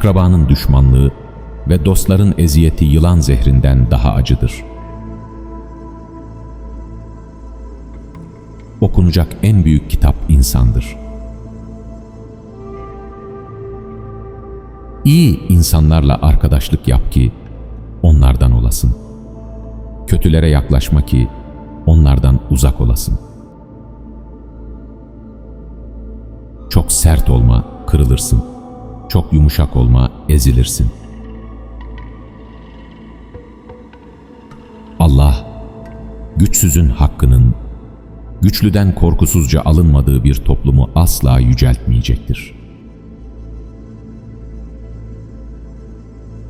akrabanın düşmanlığı ve dostların eziyeti yılan zehrinden daha acıdır. Okunacak en büyük kitap insandır. İyi insanlarla arkadaşlık yap ki onlardan olasın. Kötülere yaklaşma ki onlardan uzak olasın. Çok sert olma, kırılırsın. Çok yumuşak olma, ezilirsin. Allah, güçsüzün hakkının, güçlüden korkusuzca alınmadığı bir toplumu asla yüceltmeyecektir.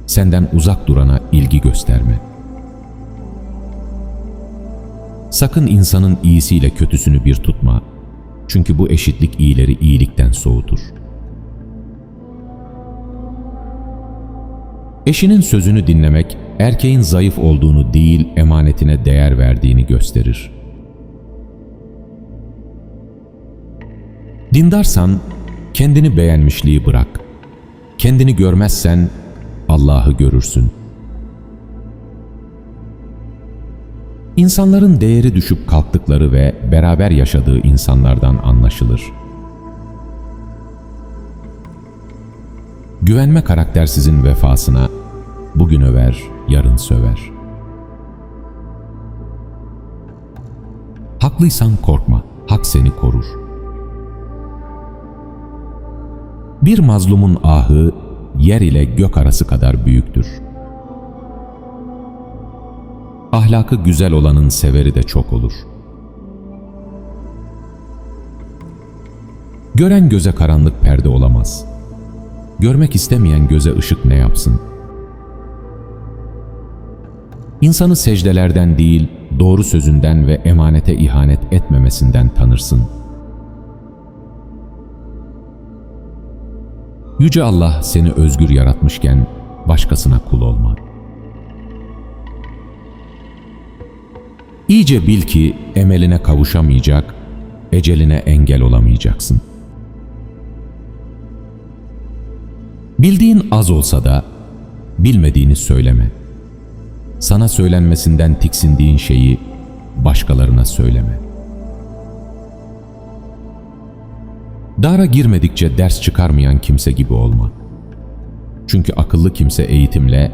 Senden uzak durana ilgi gösterme. Sakın insanın iyisiyle kötüsünü bir tutma. Çünkü bu eşitlik iyileri iyilikten soğutur. Eşinin sözünü dinlemek, erkeğin zayıf olduğunu değil, emanetine değer verdiğini gösterir. Dindarsan, kendini beğenmişliği bırak. Kendini görmezsen, Allah'ı görürsün. İnsanların değeri düşüp kalktıkları ve beraber yaşadığı insanlardan anlaşılır. Güvenme karaktersizin vefasına bugün över, yarın söver. Haklıysan korkma, hak seni korur. Bir mazlumun ahı yer ile gök arası kadar büyüktür. Ahlakı güzel olanın severi de çok olur. Gören göze karanlık perde olamaz. Görmek istemeyen göze ışık ne yapsın? İnsanı secdelerden değil, doğru sözünden ve emanete ihanet etmemesinden tanırsın. Yüce Allah seni özgür yaratmışken başkasına kul olma. İyice bil ki emeline kavuşamayacak, eceline engel olamayacaksın. Bildiğin az olsa da bilmediğini söyleme. Sana söylenmesinden tiksindiğin şeyi başkalarına söyleme. Dara girmedikçe ders çıkarmayan kimse gibi olma. Çünkü akıllı kimse eğitimle,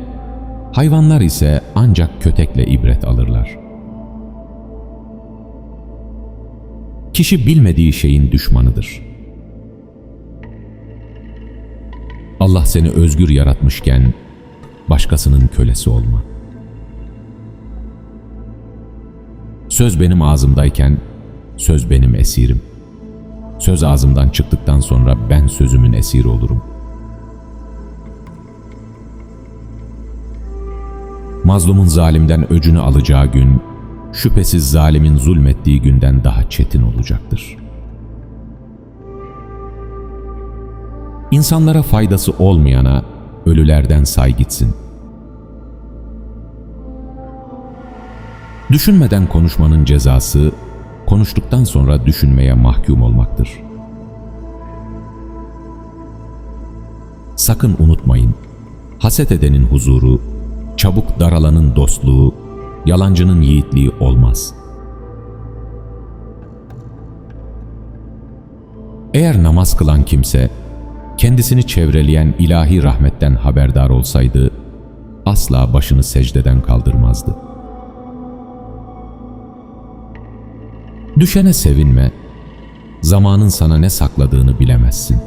hayvanlar ise ancak kötekle ibret alırlar. Kişi bilmediği şeyin düşmanıdır. Allah seni özgür yaratmışken başkasının kölesi olma. Söz benim ağzımdayken söz benim esirim. Söz ağzımdan çıktıktan sonra ben sözümün esiri olurum. Mazlumun zalimden öcünü alacağı gün, şüphesiz zalimin zulmettiği günden daha çetin olacaktır. İnsanlara faydası olmayana ölülerden say gitsin. Düşünmeden konuşmanın cezası, konuştuktan sonra düşünmeye mahkum olmaktır. Sakın unutmayın, haset edenin huzuru, çabuk daralanın dostluğu, yalancının yiğitliği olmaz. Eğer namaz kılan kimse, kendisini çevreleyen ilahi rahmetten haberdar olsaydı, asla başını secdeden kaldırmazdı. Düşene sevinme, zamanın sana ne sakladığını bilemezsin.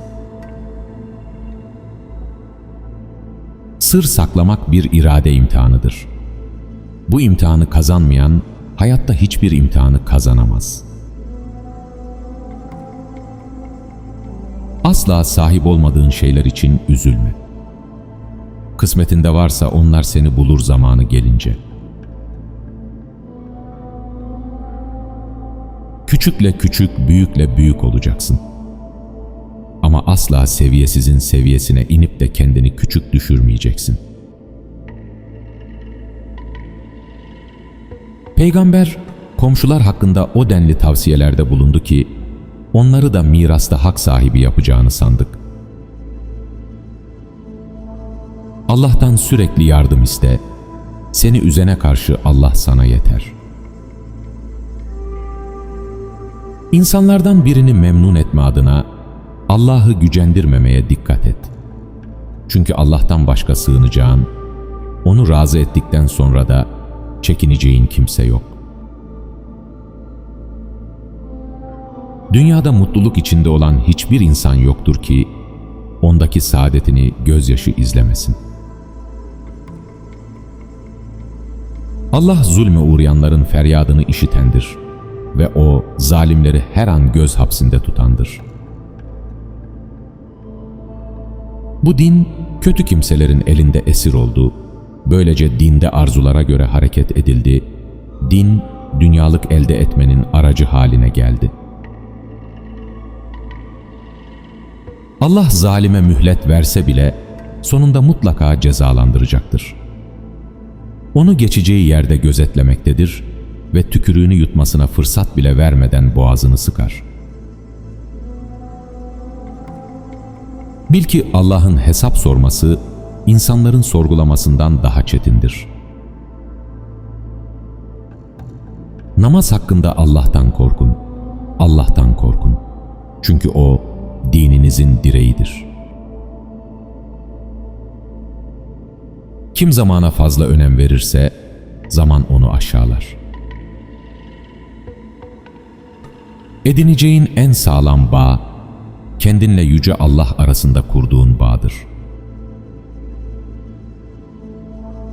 Sır saklamak bir irade imtihanıdır. Bu imtihanı kazanmayan, hayatta hiçbir imtihanı kazanamaz. Asla sahip olmadığın şeyler için üzülme. Kısmetinde varsa onlar seni bulur zamanı gelince. Küçükle küçük, büyükle büyük olacaksın. Ama asla seviyesizin seviyesine inip de kendini küçük düşürmeyeceksin. Peygamber komşular hakkında o denli tavsiyelerde bulundu ki onları da mirasta hak sahibi yapacağını sandık. Allah'tan sürekli yardım iste. Seni üzene karşı Allah sana yeter. İnsanlardan birini memnun etme adına Allah'ı gücendirmemeye dikkat et. Çünkü Allah'tan başka sığınacağın, onu razı ettikten sonra da çekineceğin kimse yok. Dünyada mutluluk içinde olan hiçbir insan yoktur ki ondaki saadetini gözyaşı izlemesin. Allah zulme uğrayanların feryadını işitendir ve o zalimleri her an göz hapsinde tutandır. Bu din kötü kimselerin elinde esir oldu. Böylece dinde arzulara göre hareket edildi. Din dünyalık elde etmenin aracı haline geldi. Allah zalime mühlet verse bile sonunda mutlaka cezalandıracaktır. Onu geçeceği yerde gözetlemektedir ve tükürüğünü yutmasına fırsat bile vermeden boğazını sıkar. Bil ki Allah'ın hesap sorması insanların sorgulamasından daha çetindir. Namaz hakkında Allah'tan korkun, Allah'tan korkun. Çünkü O dininizin direğidir. Kim zamana fazla önem verirse, zaman onu aşağılar. Edineceğin en sağlam bağ, kendinle Yüce Allah arasında kurduğun bağdır.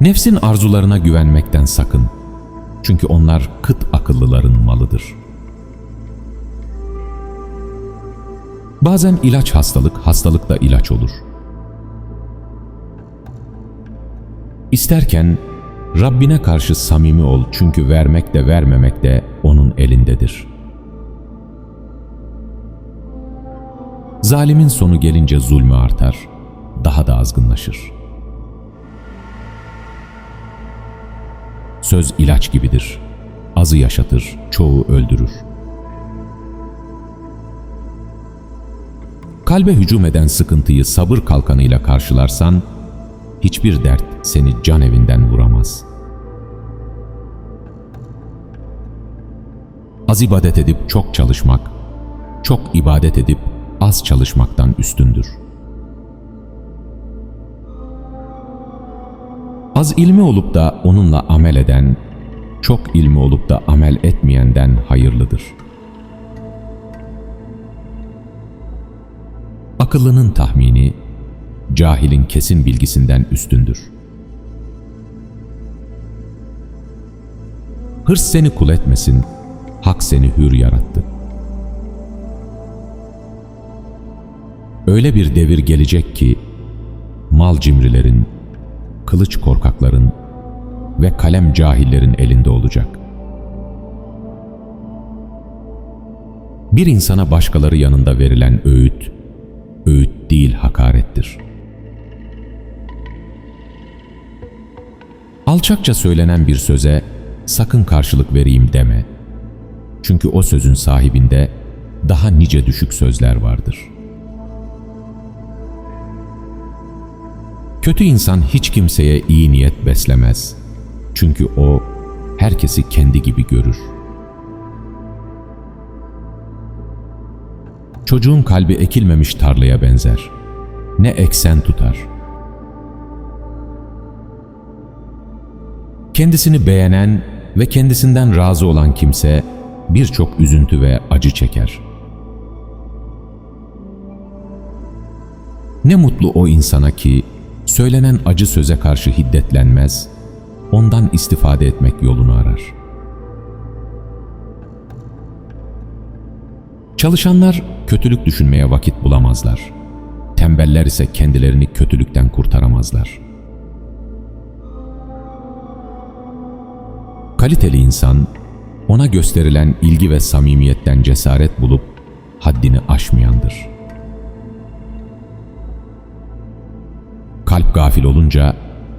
Nefsin arzularına güvenmekten sakın. Çünkü onlar kıt akıllıların malıdır. Bazen ilaç hastalık, hastalık da ilaç olur. İsterken Rabbine karşı samimi ol çünkü vermek de vermemek de O'nun elindedir.'' Zalimin sonu gelince zulmü artar, daha da azgınlaşır. Söz ilaç gibidir. Azı yaşatır, çoğu öldürür. Kalbe hücum eden sıkıntıyı sabır kalkanıyla karşılarsan, hiçbir dert seni can evinden vuramaz. Az ibadet edip çok çalışmak, çok ibadet edip az çalışmaktan üstündür. Az ilmi olup da onunla amel eden, çok ilmi olup da amel etmeyenden hayırlıdır. Akıllının tahmini, cahilin kesin bilgisinden üstündür. Hırs seni kul etmesin, hak seni hür yarattı. Öyle bir devir gelecek ki mal cimrilerin, kılıç korkakların ve kalem cahillerin elinde olacak. Bir insana başkaları yanında verilen öğüt, öğüt değil hakarettir. Alçakça söylenen bir söze sakın karşılık vereyim deme. Çünkü o sözün sahibinde daha nice düşük sözler vardır.'' Kötü insan hiç kimseye iyi niyet beslemez. Çünkü o herkesi kendi gibi görür. Çocuğun kalbi ekilmemiş tarlaya benzer. Ne eksen tutar. Kendisini beğenen ve kendisinden razı olan kimse birçok üzüntü ve acı çeker. Ne mutlu o insana ki söylenen acı söze karşı hiddetlenmez, ondan istifade etmek yolunu arar. Çalışanlar kötülük düşünmeye vakit bulamazlar. Tembeller ise kendilerini kötülükten kurtaramazlar. Kaliteli insan, ona gösterilen ilgi ve samimiyetten cesaret bulup haddini aşmayandır.'' Kalp gafil olunca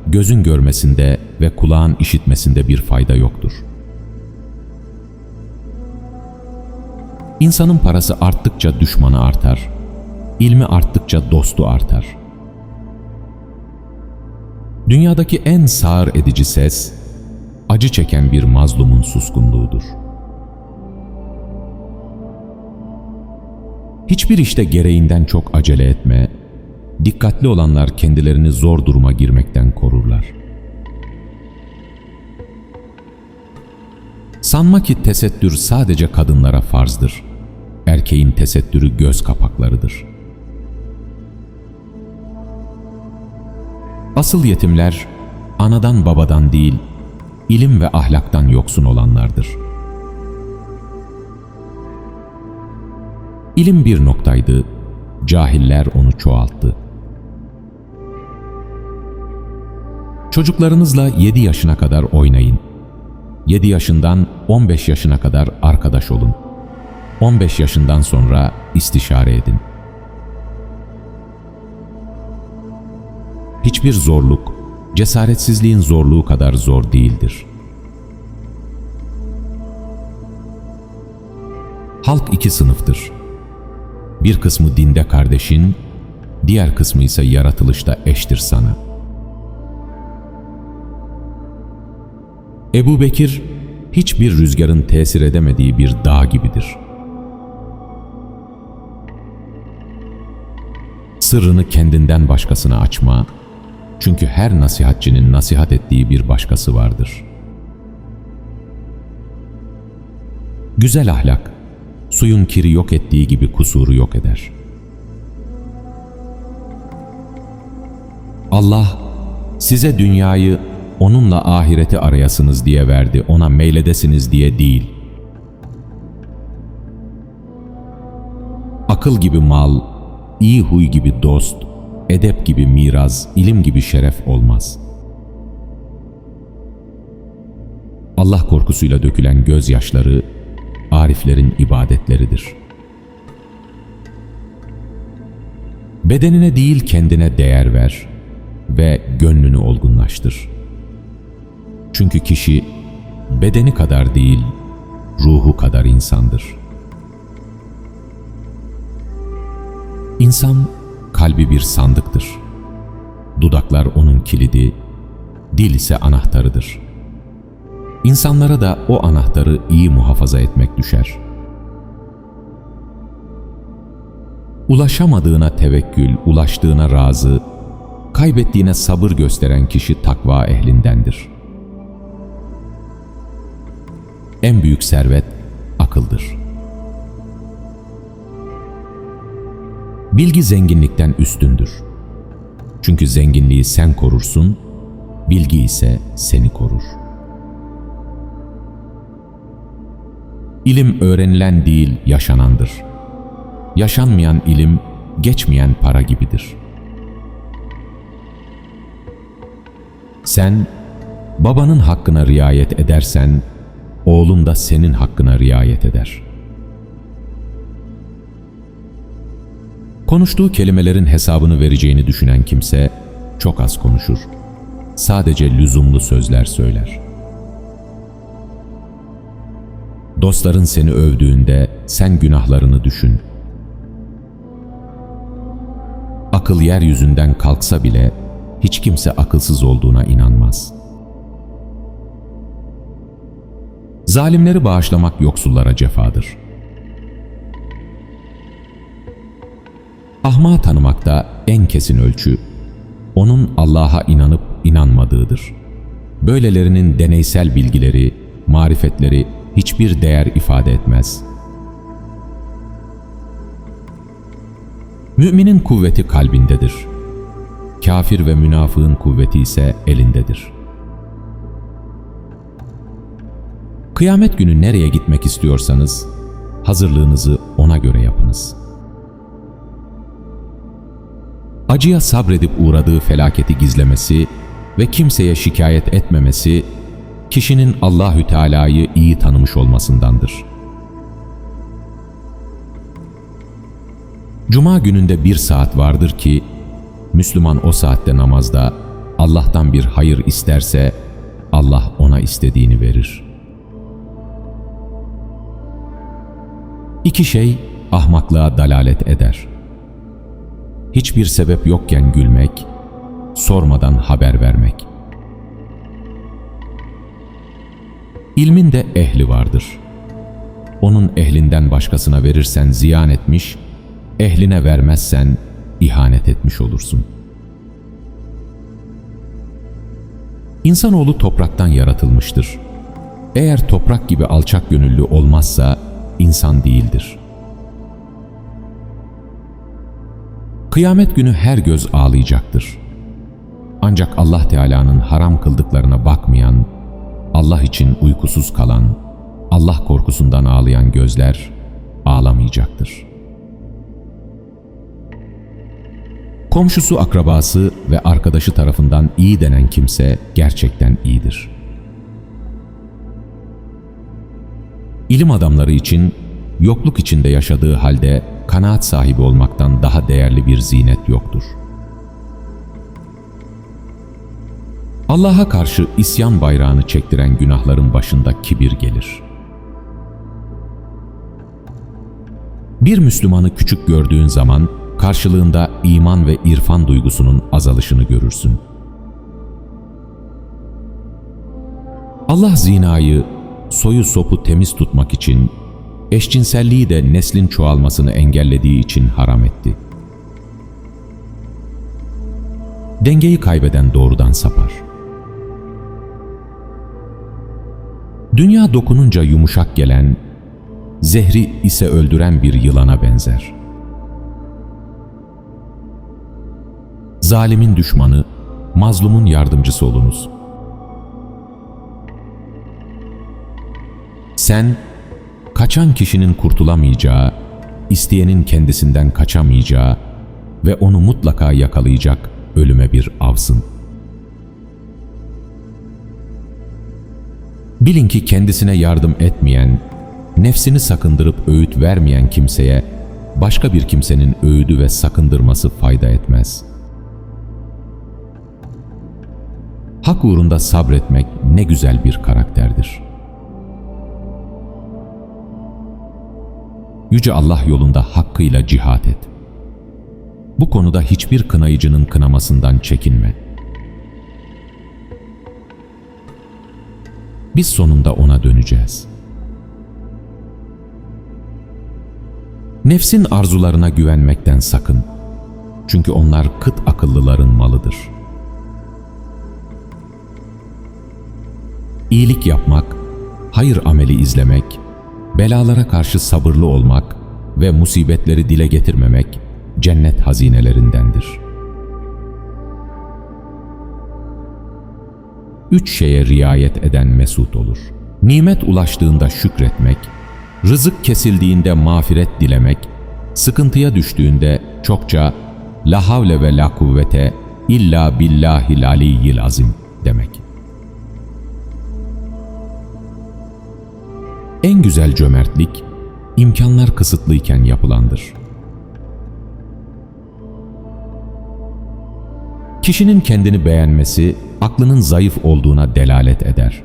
gözün görmesinde ve kulağın işitmesinde bir fayda yoktur. İnsanın parası arttıkça düşmanı artar, ilmi arttıkça dostu artar. Dünyadaki en sağır edici ses, acı çeken bir mazlumun suskunluğudur. Hiçbir işte gereğinden çok acele etme, dikkatli olanlar kendilerini zor duruma girmekten korurlar. Sanma ki tesettür sadece kadınlara farzdır. Erkeğin tesettürü göz kapaklarıdır. Asıl yetimler, anadan babadan değil, ilim ve ahlaktan yoksun olanlardır. İlim bir noktaydı, cahiller onu çoğalttı. Çocuklarınızla 7 yaşına kadar oynayın. 7 yaşından 15 yaşına kadar arkadaş olun. 15 yaşından sonra istişare edin. Hiçbir zorluk, cesaretsizliğin zorluğu kadar zor değildir. Halk iki sınıftır. Bir kısmı dinde kardeşin, diğer kısmı ise yaratılışta eştir sana. Ebu Bekir, hiçbir rüzgarın tesir edemediği bir dağ gibidir. Sırrını kendinden başkasına açma, çünkü her nasihatçinin nasihat ettiği bir başkası vardır. Güzel ahlak, suyun kiri yok ettiği gibi kusuru yok eder. Allah, size dünyayı onunla ahireti arayasınız diye verdi, ona meyledesiniz diye değil. Akıl gibi mal, iyi huy gibi dost, edep gibi miraz, ilim gibi şeref olmaz. Allah korkusuyla dökülen gözyaşları, ariflerin ibadetleridir. Bedenine değil kendine değer ver ve gönlünü olgunlaştır. Çünkü kişi bedeni kadar değil, ruhu kadar insandır. İnsan kalbi bir sandıktır. Dudaklar onun kilidi, dil ise anahtarıdır. İnsanlara da o anahtarı iyi muhafaza etmek düşer. Ulaşamadığına tevekkül, ulaştığına razı, kaybettiğine sabır gösteren kişi takva ehlindendir. En büyük servet akıldır. Bilgi zenginlikten üstündür. Çünkü zenginliği sen korursun, bilgi ise seni korur. İlim öğrenilen değil, yaşanandır. Yaşanmayan ilim, geçmeyen para gibidir. Sen, babanın hakkına riayet edersen, oğlun da senin hakkına riayet eder.'' Konuştuğu kelimelerin hesabını vereceğini düşünen kimse çok az konuşur. Sadece lüzumlu sözler söyler. Dostların seni övdüğünde sen günahlarını düşün. Akıl yeryüzünden kalksa bile hiç kimse akılsız olduğuna inanmaz. Zalimleri bağışlamak yoksullara cefadır.'' Ahmağı tanımakta en kesin ölçü, onun Allah'a inanıp inanmadığıdır. Böylelerinin deneysel bilgileri, marifetleri hiçbir değer ifade etmez. Müminin kuvveti kalbindedir. Kafir ve münafığın kuvveti ise elindedir. Kıyamet günü nereye gitmek istiyorsanız, hazırlığınızı ona göre yapınız.'' Acıya sabredip uğradığı felaketi gizlemesi ve kimseye şikayet etmemesi, kişinin Allahü Teala'yı iyi tanımış olmasındandır. Cuma gününde bir saat vardır ki, Müslüman o saatte namazda Allah'tan bir hayır isterse, Allah ona istediğini verir. İki şey ahmaklığa dalalet eder.'' Hiçbir sebep yokken gülmek, sormadan haber vermek. İlmin de ehli vardır. Onun ehlinden başkasına verirsen ziyan etmiş, ehline vermezsen ihanet etmiş olursun. İnsanoğlu topraktan yaratılmıştır. Eğer toprak gibi alçak gönüllü olmazsa insan değildir. Kıyamet günü her göz ağlayacaktır. Ancak Allah Teala'nın haram kıldıklarına bakmayan, Allah için uykusuz kalan, Allah korkusundan ağlayan gözler ağlamayacaktır. Komşusu, akrabası ve arkadaşı tarafından iyi denen kimse gerçekten iyidir. İlim adamları için yokluk içinde yaşadığı halde kanaat sahibi olmaktan daha değerli bir zinet yoktur. Allah'a karşı isyan bayrağını çektiren günahların başında kibir gelir. Bir Müslümanı küçük gördüğün zaman karşılığında iman ve irfan duygusunun azalışını görürsün. Allah zinayı, soyu sopu temiz tutmak için, eşcinselliği de neslin çoğalmasını engellediği için haram etti. Dengeyi kaybeden doğrudan sapar. Dünya dokununca yumuşak gelen, zehri ise öldüren bir yılana benzer. Zalimin düşmanı, mazlumun yardımcısı olunuz. Sen, kaçan kişinin kurtulamayacağı, isteyenin kendisinden kaçamayacağı ve onu mutlaka yakalayacak ölüme bir avsın. Bilin ki kendisine yardım etmeyen, nefsini sakındırıp öğüt vermeyen kimseye başka bir kimsenin öğüdü ve sakındırması fayda etmez. Hak uğrunda sabretmek ne güzel bir karakterdir. Yüce Allah yolunda hakkıyla cihat et. Bu konuda hiçbir kınayıcının kınamasından çekinme. Biz sonunda ona döneceğiz. Nefsin arzularına güvenmekten sakın. Çünkü onlar kıt akıllıların malıdır. İyilik yapmak, hayır ameli izlemek, belalara karşı sabırlı olmak ve musibetleri dile getirmemek cennet hazinelerindendir. Üç şeye riayet eden mesut olur. Nimet ulaştığında şükretmek, rızık kesildiğinde mağfiret dilemek, sıkıntıya düştüğünde çokça la havle ve la kuvvete illa billahil aliyyil azim demek. En güzel cömertlik, imkanlar kısıtlıyken yapılandır. Kişinin kendini beğenmesi, aklının zayıf olduğuna delalet eder.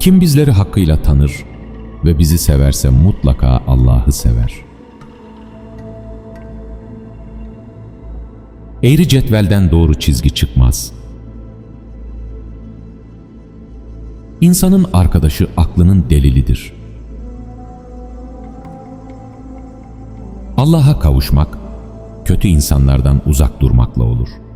Kim bizleri hakkıyla tanır ve bizi severse mutlaka Allah'ı sever. Eğri cetvelden doğru çizgi çıkmaz. İnsanın arkadaşı aklının delilidir. Allah'a kavuşmak, kötü insanlardan uzak durmakla olur.''